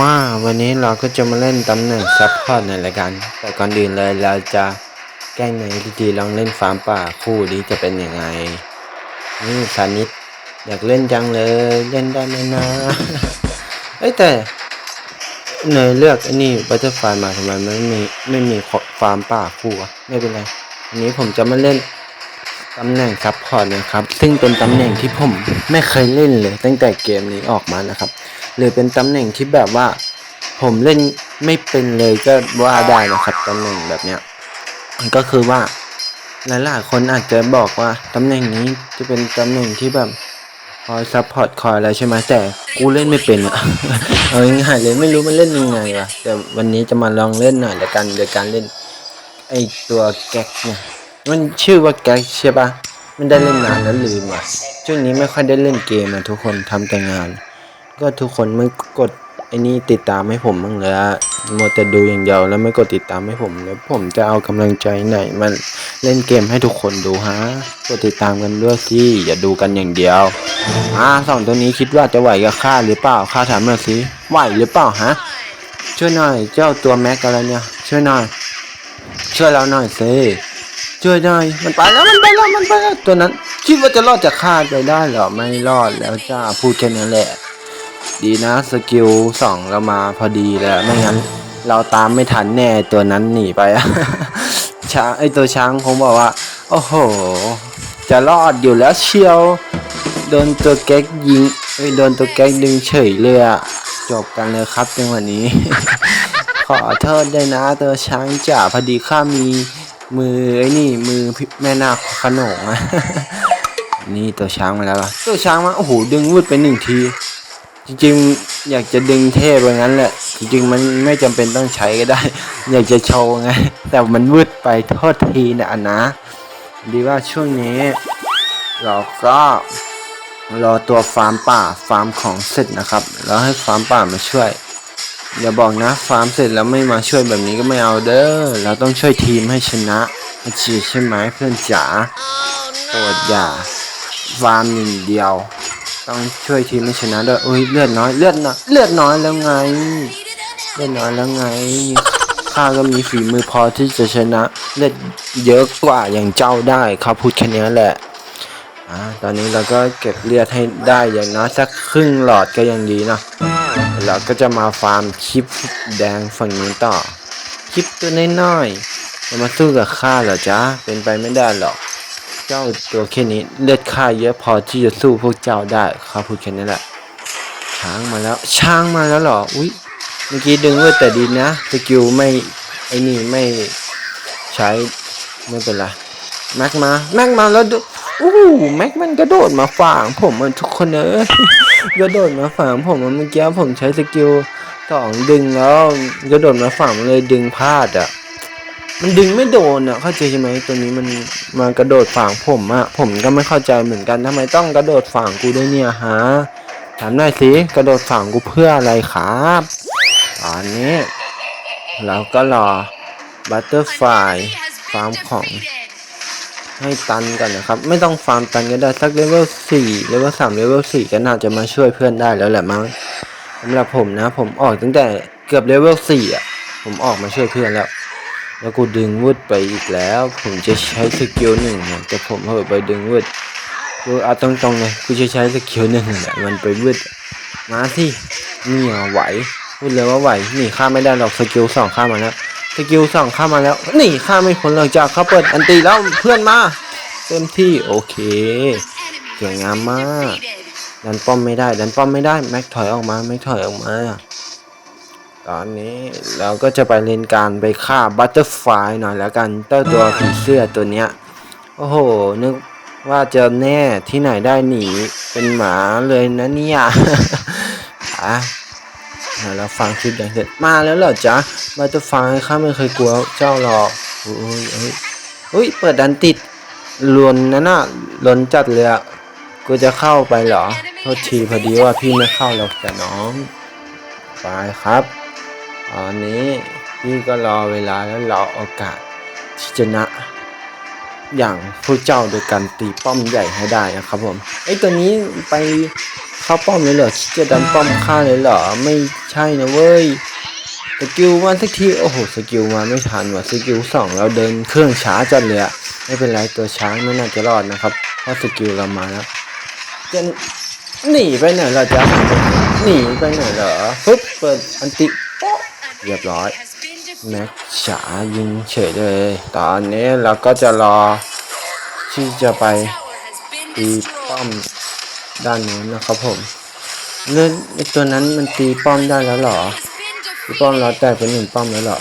มาวันนี้เราก็จะมาเล่นตำแหน่งซัพพอร์ตในรายการแต่ก่อนอื่นเลยเราจะแกล้งในทีทีลองเล่นฟาร์มป่าคู่นี้จะเป็นยังไง นี่สานิทอยากเล่นจังเลยเล่นได้ไหมนะเอ้แต่เนยเลือกไอ้นี่บัตเตอร์ไฟมาทำไมไม่มีไม่มีฟาร์มป่าคู่อะไม่เป็นไรอันนี้ผมจะมาเล่นตำแหน่งซัพพอร์ตนะครับ ซึ่งเป็นตำแหน่งที่ผมไม่เคยเล่นเลย ตั้งแต่เกมนี้ออกมานะครับ หรือเป็นตำแหน่งที่แบบว่า ผมเล่นไม่เป็นเลยก็ว่าได้นะครับตำแหน่งแบบเนี้ยก็คือว่าหลายๆคนอาจจะบอกว่าตำแหน่งนี้จะเป็นตำแหน่งที่แบบคอยซัพพอร์ตคอยอะไรใช่ไหมแต่กูเล่นไม่เป็นอะเอาง่ายเลยไม่รู้มันเล่นยังไงวะแต่วันนี้จะมาลองเล่นหน่อยละกันโดยการเล่นไอตัวแก๊กเนี่ยมันชื่อว่าแก๊กใช่ปะมันได้เล่นนานแล้วลืมอะช่วงนี้ไม่ค่อยได้เล่นเกมอะทุกคนทำแต่งาน ก็ทุกคนไม่กดไอ้นี่ติดตามให้ผมบ้างเลยอะมัวแต่ดูอย่างเดียวแล้วไม่กดติดตามให้ผมแล้วผมจะเอากำลังใจไหนมาเล่นเกมให้ทุกคนดูฮะกดติดตามกันด้วยสิอย่าดูกันอย่างเดียวอ่าสองตัวนี้คิดว่าจะไหวกับข้าหรือเปล่าข้าถามหน่อยสิไหวหรือเปล่าฮะช่วยหน่อยเจ้าตัวแม็กอะไรเนี่ยช่วยหน่อยช่วยเราหน่อยสิช่วยหน่อยมันไปแล้วมันไปแล้วมันไปแล้วตัวนั้น คิดว่าจะรอดจากข้าไปได้เหรอไม่รอดแล้วจ้าพูดแค่นั้นแหละ ดีนะสกิลสองเรามาพอดีแล้วไม่งั้น เราตามไม่ทันแน่ตัวนั้นหนีไปอะช้างไอตัวช้างคงบอกว่า โอ้โห จะรอดอยู่แล้วเชียว โดนตัวแก๊กยิงเอ้ยโดนตัวแก๊กดึงเฉยเลยอะจบกันเลยครับจังหวะนี้ ขอโทษด้วยนะตัวช้างจ๋าพอดีข้ามีมือไอ้นี่มือแม่นาคขนงอะนี่ตัวช้างมาแล้วอะตัวช้างมาโอ้โหดึงวืดไปหนึ่งที จริงๆ อยากจะดึงเทพอย่างนั้นแหละ จริงๆ มันไม่จำเป็นต้องใช้ก็ได้ อยากจะโชว์ไง แต่มันวืดไปโทษทีนะอันนะ ดีว่าช่วงนี้ เราก็รอตัวฟาร์มป่าฟาร์มของเสร็จนะครับ แล้วให้ฟาร์มป่ามาช่วย อย่าบอกนะฟาร์มเสร็จแล้วไม่มาช่วยแบบนี้ก็ไม่เอาเด้อ เราต้องช่วยทีมให้ชนะอาชีใช่ไหมเพื่อนจ๋าโปรดอย่าฟาร์มหนึ่งเดียว ต้องช่วยทีมให้ชนะด้วยอุ้ยเลือดน้อยเลือดน้อยเลือดน้อยแล้วไง เลือดน้อยแล้วไงข้าก็มีฝีมือพอที่จะชนะเลือดเยอะกว่าอย่างเจ้าได้เขาพูดแค่นี้แหละอ่าตอนนี้เราก็เก็บเลือดให้ได้อย่างน้อยสักครึ่งหลอดก็ยังดีเนาะเราก็จะมาฟาร์มคลิปแดงฝั่งนู้ต่อคลิปตัวน้อยๆจะมาสู้กับข้าเหรอจ๊ะเป็นไปไม่ได้หรอก เจ้าตัวแค่นี้เลือดข้าเยอะพอที่จะสู้พวกเจ้าได้ข้าพูดแค่นี้แหละ ช้างมาแล้ว ช้างมาแล้วเหรอ อุ้ยเมื่อกี้ดึงเวทแต่ดีนะสกิลไม่ไอ้นี่ไม่ใช้ไม่เป็นไรแม็กมาแม็กมาแล้วดูอู้แม็กมันกระโดดมาฝังผมมันทุกคนเอ้ยกระโดดมาฝังผมมันเมื่อกี้ผมใช้สกิลสองดึงแล้วกระโดดมาฝังเลยดึงพลาดอะ มันดึงไม่โดนอะเข้าใจใช่ไหมตัวนี้มันมากระโดดฝังผมอะผมก็ไม่เข้าใจเหมือนกันทำไมต้องกระโดดฝังกูด้วยเนี่ยฮะถามหน่อยสิกระโดดฝังกูเพื่ออะไรครับตอนนี้เราก็รอบัตเตอร์ไฟฟาร์มของให้ตันกันนะครับ ไม่ต้องฟาร์มตันก็ได้สักเลเวลสี่เลเวลสามเลเวลสี่ก็น่าจะมาช่วยเพื่อนได้แล้วแหละมั้งสำหรับผมนะ ผมออกตั้งแต่เกือบเลเวลสี่อะผมออกมาช่วยเพื่อนแล้ว แล้วกูดึงวุดไปอีกแล้ว ผมจะใช้สกิลหนึ่งนะแต่ผมเผลอไปดึงวุดกูเอาตรงๆเลยกูจะใช้สกิลหนึ่งแหละมันไปวุดมาสิเนี่ยไหวพูดเลยว่าไหวหนีข้าไม่ได้หรอกสกิลสองข้ามาแล้วสกิลสองข้ามาแล้วหนีข้าไม่พ้นหรอกจากเขาเปิดอันตีแล้วเพื่อนมาเต็มที่โอเคสวยงามมากดันป้อมไม่ได้ดันป้อมไม่ได้แม็กถอยออกมาแม็กถอยออกมา ตอนนี้เราก็จะไปเล่นการไปฆ่าบัตเตอร์ไฟหน่อยแล้วกันเจ้าตัวผีเสื้อตัวเนี้ย โอ้โห นึกว่าจะแน่ที่ไหนได้หนีเป็นหมาเลยนะเนี่ยอะเราฟังคลิปอย่างเสร็จมาแล้วเหรอจ๊ะบัตเตอร์ไฟข้าไม่เคยกลัวเจ้าหรอกโอ้ยเอ้ยเฮ้ย เปิดดันติดลวนนั่นน่ะลนจัดเลยอะกูจะเข้าไปเหรอ โทษทีพอดีว่าพี่ไม่เข้าหรอกแต่น้อง ไปครับ ตอนนี้พี่ก็รอเวลาแล้วรอโอกาสที่จะชนะอย่างพวกเจ้าโดยการตีป้อมใหญ่ให้ได้นะครับผมไอ้ตัวนี้ไปเข้าป้อมเลยเหรอคิดจะดันป้อมฆ่าเลยเหรอไม่ใช่นะเว้ยสกิลมาสักทีโอ้โหสกิลมาไม่ทันว่ะสกิลสองเราเดินเครื่องช้าจัดเลยอะไม่เป็นไรตัวช้างไม่น่าจะรอดนะครับเพราะสกิลเรามาแล้วจะหนีไปไหนล่ะจ๊ะหนีไปไหนเหรอปึ๊บเปิดอันติโป๊ะ เรียบร้อยแม็กฉายิงเฉยเลย ตอนนี้เราก็จะรอที่จะไปตีป้อมด้านนู้นนะครับผมเลื่อนตัวนั้นมันตีป้อมได้แล้วหรอตีป้อมเราแตกเป็นหนึ่งป้อมแล้วหรอ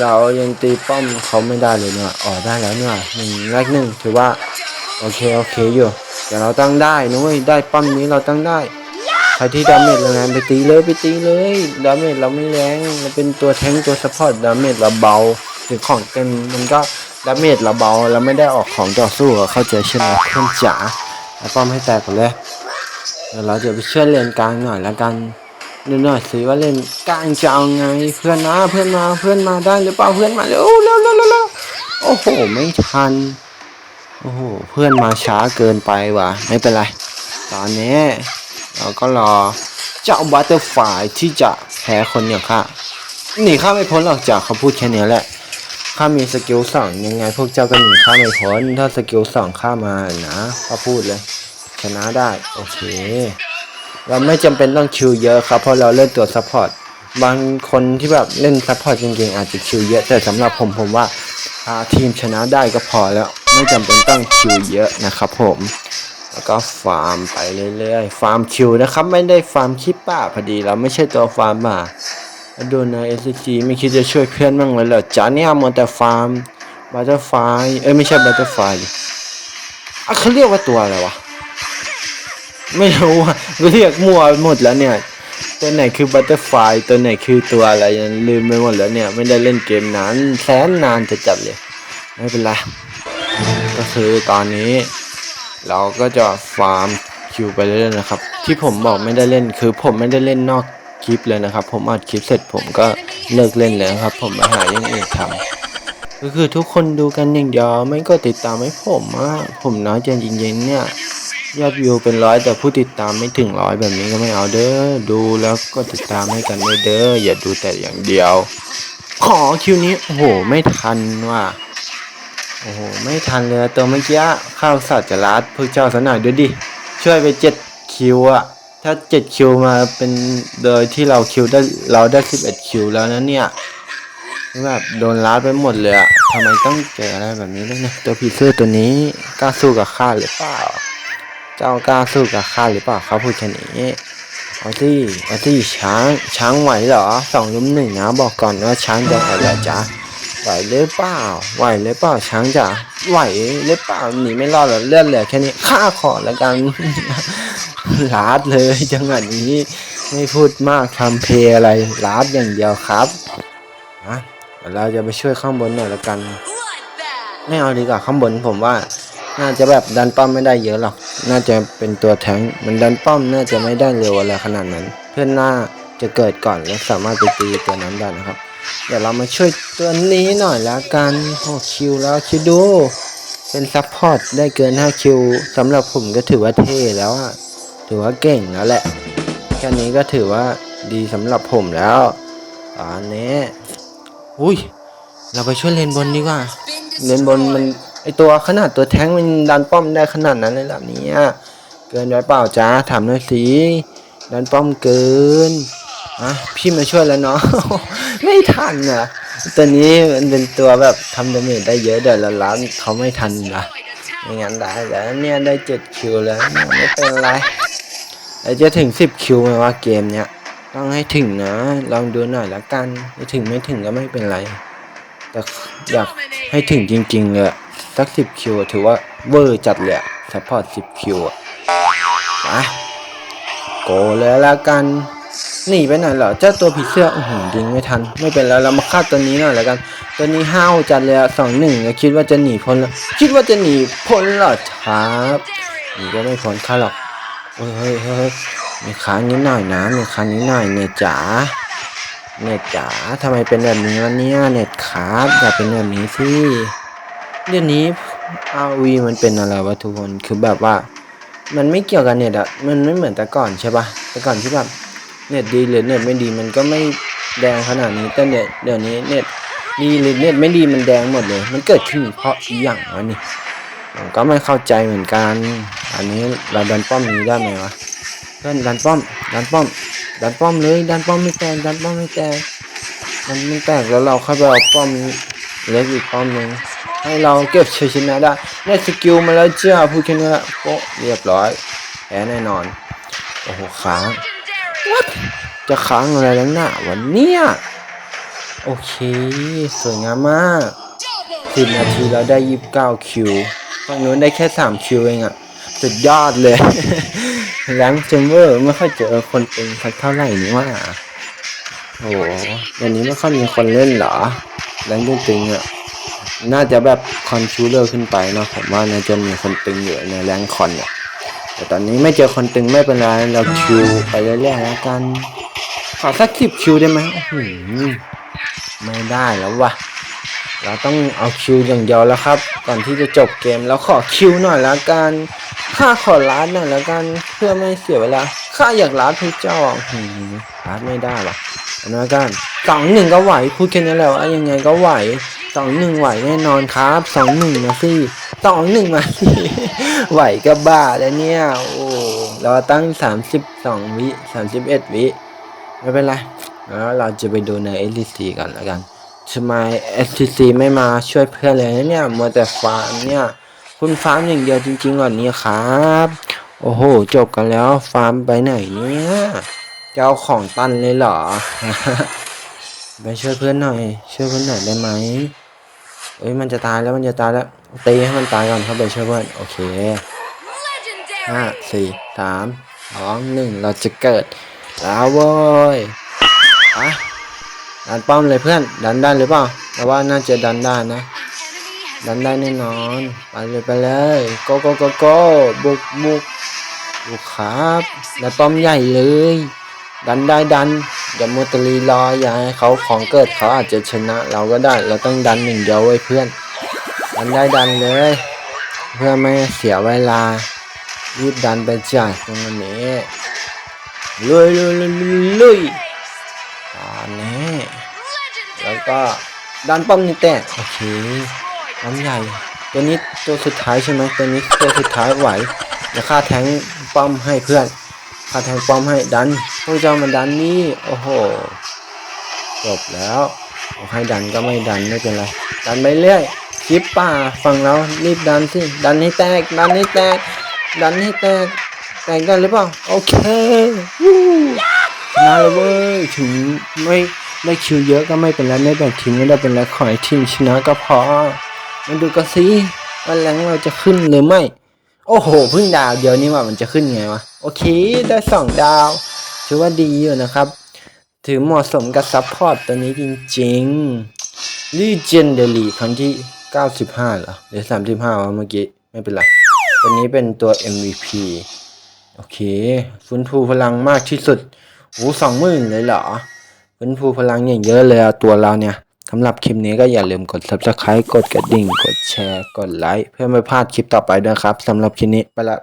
เรายังตีป้อมเขาไม่ได้เลยเนี่ยอ๋อได้แล้วเนี่ยหนึ่งแรกหนึ่งถือว่าโอเคโอเคอยู่แต่เราตั้งได้นะเว้ยได้ป้อมนี้เราตั้งได้ รที่ดาเมจแรงไปตีเลยไปตีเลยดาเมจเราไม่แรงเราเป็นตัวแทงตัวซัพพอร์ตดาเมจเราเบาถึงของเต็มมันก็ดาเมจเราเบาเราไม่ได้ออกของต่อสู้เข้าใจใช่ไหมเพื่อนจ๋าแล้วป้อมให้แตกก่อนเลยเดี๋ยวเราจะไปช่วยเลนกลางหน่อยละกันดูหน่อยสิว่าเล่นกลางจะเอาไงเพื่อนนะเพื่อนมาเพื่อนมาได้หรือเปล่าเพื่อนมาเร็วเร็วเร็วเร็วโอ้โหไม่ทันโอ้โหเพื่อนมาช้าเกินไปว่ะไม่เป็นไร ตอนนี้ เราก็รอเจ้าบัตเตอร์ฟายที่จะแพ้คนอย่างข้าหนีข้าไม่พ้นหรอกจากเขาพูดแค่นี้แหละข้ามีสกิลสองยังไง พวกเจ้าก็หนีข้าไม่พ้นถ้าสกิลสองข้ามานะข้าพูดเลย ชนะได้โอเค เราไม่จำเป็นต้องคิวเยอะครับเพราะเราเล่นตัวซัพพอร์ตบางคนที่แบบเล่นซัพพอร์ตจริงๆอาจจะคิวเยอะ แต่สำหรับผมผมว่าพาทีมชนะได้ก็พอแล้ว ไม่จำเป็นต้องคิวเยอะนะครับผม แล้วก็ฟาร์มไปเรื่อยๆ ฟาร์มคิวนะครับ ไม่ได้ฟาร์มคิปป้าพอดีเราไม่ใช่ตัวฟาร์มมาแล้วดูนะ s อ g ไม่คิดจะช่วยเพื่อนบ้างเลยเหรอจ้าเนี่ยมัวแต่ฟาร์มบัตเตอร์ไฟเอ้ยไม่ใช่บัตเตอร์ไฟอะเขาเรียกว่าตัวอะไรวะ ไม่รู้อะเรียกมั่วหมดแล้วเนี่ยตัวไหนคือบัตเตอร์ไฟตัวไหนคือตัวอะไรยังลืมไปหมดแล้วเนี่ย ไม่ได้เล่นเกมนานแสนนานจะจับเลย ไม่เป็นไรก็คือตอนนี้ เราก็จะฟาร์มคิวไปเรื่อยๆนะครับ ที่ผมบอกไม่ได้เล่นคือผมไม่ได้เล่นนอกคลิปเลยนะครับ ผมอัดคลิปเสร็จผมก็เลิกเล่นแล้วครับ ผมมาหาอย่างอื่นทำก็คือทุกคนดูกันอย่างเดียวไม่ก็ติดตามให้ผมอะผมน้อยใจจริงๆเนี่ยยอดวิวเป็นร้อยแต่ผู้ติดตามไม่ถึงร้อยแบบนี้ก็ไม่เอาเด้อดูแล้วก็ติดตามให้กันเด้ออย่าดูแต่อย่างเดียว ขอคิวนี้โอ้โหไม่ทันว่ะ โอ้โห ไม่ทันเลยตัวเมื่อกี้ข้าวสัตว์จะรัดพวกเจ้าสกหน่อยด้วยดิ ช่วยไปเจ็ดคิวอะถ้าเจ็ดคิวมาเป็นโดยที่เราคิวได้เราได้สิบเอ็ดคิวแล้วนะเนี่ยแบบโดนลัดไปหมดเลยอะทำไมต้องเจออะไรแบบนี้ด้วยเนี่ยตัวผีเสื้อตัวนี้กล้าสู้กับข้าหรือเปล่า เจ้ากล้าสู้กับข้าหรือเปล่าเขาพูดแค่นี้เอาที่เอาที่ช้างช้างไหวเหรอสองลุมหนึ่งนะบอกก่อนว่าช้างจะไหวเหรอจ๊ะ ไหวหรือเปล่า ไหวหรือเปล่าช้างจ๋าไหวหรือเปล่าหนีไม่รอดหรอเลือดเหลือแค่นี้ข้าขอแล้วกันลาดเลยจังหวะนี้ไม่พูดมากทำเพลอะไรลาดอย่างเดียวครับนะเราจะไปช่วยข้างบนหน่อยละกัน ไม่เอาดีกว่าข้างบนผมว่า น่าจะแบบดันป้อมไม่ได้เยอะหรอก น่าจะเป็นตัวแทงมันดันป้อมน่าจะไม่ได้เร็วอะไรขนาดนั้น เพื่อนหน้าจะเกิดก่อนและสามารถไปตีตัวนั้นได้นะครับ เดี๋ยวเรามาช่วยตัวนี้หน่อยละกันโอ้คิวแล้วคิวดู เป็นซัพพอร์ตได้เกิน5คิวสำหรับผมก็ถือว่าเท่แล้วอะถือว่าเก่งแล้วแหละ แค่นี้ก็ถือว่าดีสำหรับผมแล้วตอนนี้อุ้ย เราไปช่วยเลนบนดีกว่า เลนบนมันไอตัวขนาดตัวแท้งมันดันป้อมได้ขนาดนั้นเลยเหรอเนี่ยเกินไปเปล่าจ้าถามหน่อยสิดันป้อมเกิน อะพี่มาช่วยแล้วเนาะไม่ทันอะตัวนี้มันเป็นตัวแบบทำดาเมจได้เยอะเดี๋ยวละล้านเขาไม่ทันนะไม่งั้นได้แล้วเนี่ยได้เจ็ดคิวแล้วไม่เป็นไรแต่จะถึงสิบคิวไหมว่าเกมเนี้ยต้องให้ถึงนะลองดูหน่อยละกันไม่ถึงไม่ถึงก็ไม่เป็นไรแต่อยากให้ถึงจริง ๆเลยสักสิบคิวถือว่าเวอร์จัดเลยซัพพอร์ตสิบคิวอะโกเลยละกัน หนีไปไหนเหรอเจ้าตัวผีเสื้ออื้อหือยิงไม่ทัน ไม่เป็นไรเรามาฆ่าตัวนี้หน่อยแล้วกัน ตัวนี้ห้าวจัดเลยสองหนึ่งคิดว่าจะหนีพ้นแล้วคิดว่าจะหนีพ้นเหรอครับหนีก็ไม่พ้นข้าหรอกเฮ้ยเฮ้ยเฮ้ยมีค้างนิดหน่อยนะมีค้างนิดหน่อยเนี่ยจ๋าเน็ตจ๋าทำไมเป็นแบบนี้วะเนี่ยเน็ตครับอย่าเป็นแบบนี้สิเดี๋ยวนี้อาวีมันเป็นอะไรวะทุกคนคือแบบว่า มันไม่เกี่ยวกับเน็ตอะมันไม่เหมือนแต่ก่อนใช่ปะแต่ก่อนที่แบบ เน็ตดีหรือเน็ตไม่ดีมันก็ไม่แดงขนาดนี้แต่เน็ตเดี๋ยวนี้เน็ตดีหรือเน็ตไม่ดีมันแดงหมดเลย มันเกิดขึ้นเพราะอีหยังวะนี่ผมก็ไม่เข้าใจเหมือนกัน อันนี้เราดันป้อมนี้ได้ไหมวะเพื่อนดันป้อมดันป้อมดันป้อมเลยดันป้อมไม่แตกดันป้อมไม่แตกมันไม่แตกแล้วเราเข้าไปเอาป้อมเล็กอีกป้อมหนึ่งให้เราเก็บชัยชนะได้ได้สกิลมาแล้วเจ้าพูดแค่นี้ละโป๊ะเรียบร้อยแพ้แน่นอน โอ้โหค้า จะค้างอะไรแล้วน่ะวันเนี้ยโอเค สวยงามมากสิบนาทีเราได้ยีิบเก้าคิวฝั่งนู้นได้แค่สามคิวเองอะสุดยอดเลยแรงเจมเวอร์ไม่ค่อยเจอคนเป็นสักเท่าไหร่นี่ว่าโอ้โหเดี๋ยวนี้ไม่ค่อยมีคนเล่นเหรอแรงจริงๆอะน่าจะแบบคอนชูเลอร์ขึ้นไปเนาะผมว่าน่าจะมีคนตึงอยู่ในแรงคอนเนี่ย แต่ตอนนี้ไม่เจอคนตึงไม่เป็นไร เราคิวไปเรื่อยๆแล้วกัน ขอสักสิบคิวได้ไหมอื้อหือไม่ได้แล้ววะเราต้องเอาคิวอย่างเดียวแล้วครับ ก่อนที่จะจบเกมแล้วขอคิวหน่อยละกันข้าขอล้านหน่อยละกัน เพื่อไม่เสียเวลาข้าอยากล้านพระเจ้าหือล้านไม่ได้วะเอาหน่อยละกันสองหนึ่งก็ไหวพูดแค่นี้และว่ายังไงก็ไหว สองหนึ่งไหวแน่นอนครับสองหนึ่งมาสิสองหนึ่งมาสิไหวก็บ้าแล้วเนี่ย โอ้เราตั้งสามสิบสองวิสามสิบเอ็ดวิไม่เป็นไรแล้วเราจะไปดูใน STC กันแล้วกันทำไม STC ไม่มาช่วยเพื่อนเลยนะเนี่ยมัวแต่ฟาร์มเนี่ย คุณฟาร์มอย่างเดียวจริงๆเหรอเนี่ยครับ โอ้โห จบกันแล้วฟาร์มไปไหนเนี่ยจะเอาของตันเลยเหรอไปช่วยเพื่อนหน่อย ช่วยเพื่อนหน่อยได้ไหม เอ้ยมันจะตายแล้วมันจะตายแล้วตีให้มันตายก่อนเข้าไปช่วยเพื่อนโอเคห้าสี่สามสองหนึ่งเราจะเกิดแล้วเว้ยอะดันป้อมเลยเพื่อน ดันได้หรือเปล่าแต่ว่าน่าจะดันได้นะ ดันได้แน่นอน ไปเลยไปเลยโกโกโกโกบุกบุกบุกครับดันป้อมใหญ่เลย ดันได้ดัน อย่ามัวตรีรออย่าให้เขาของเกิดเขาอาจจะชนะเราก็ได้ เราต้องดันหนึ่งเดียวไว้เพื่อนดันได้ดันเลย เพื่อไม่เสียเวลารีบดันไปจ่ายตรงนี้ลุยลุยลุยลุยตอนนี้แล้วก็ดันป้อมนี่แตกโอเคป้อมใหญ่ตัวนี้ตัวสุดท้ายใช่ไหมตัวนี้ตัวสุดท้ายไหวเดี๋ยวข้าแทงป้อมให้เพื่อน ข้าแทงป้อมให้ดันพวกเจ้ามาดันนี่โอ้โหจบแล้วบอกให้ดันก็ไม่ดันไม่เป็นไรดันไปเรื่อยคลิปป่าฝั่งเรารีบดันสิดันให้แตกดันให้แตกดันให้แตกแตกได้หรือเปล่าโอเคชนะแล้วเว้ยถึงไม่ได้คิวเยอะก็ไม่เป็นไรไม่แบ่งทีมไม่ได้เป็นไรขอให้ทีมชนะก็พอมาดูกันสิว่าแรงเราจะขึ้นหรือไม่ โอ้โหเพิ่งดาวเดียวนี่ว่ามันจะขึ้นไงวะ โอเคได้สองดาว ถือว่าดีอยู่นะครับ ถือเหมาะสมกับซัพพอร์ตตัวนี้จริงๆ Legendary ครั้งที่ 95เหรอหรือ 35วะเมื่อกี้ ไม่เป็นไร ตัวนี้เป็นตัว MVP โอเคฟื้นฟูพลังมากที่สุดโอ้สองหมื่นเลยเหรอฟื้นฟูพลังอย่างเยอะเลยอะตัวเราเนี่ย สำหรับคลิปนี้ก็อย่าลืมกด subscribe กดกระดิ่ง กดแชร์ กดไลค์เพื่อไม่พลาดคลิปต่อไปด้วยครับสำหรับคลิปนี้ไปละ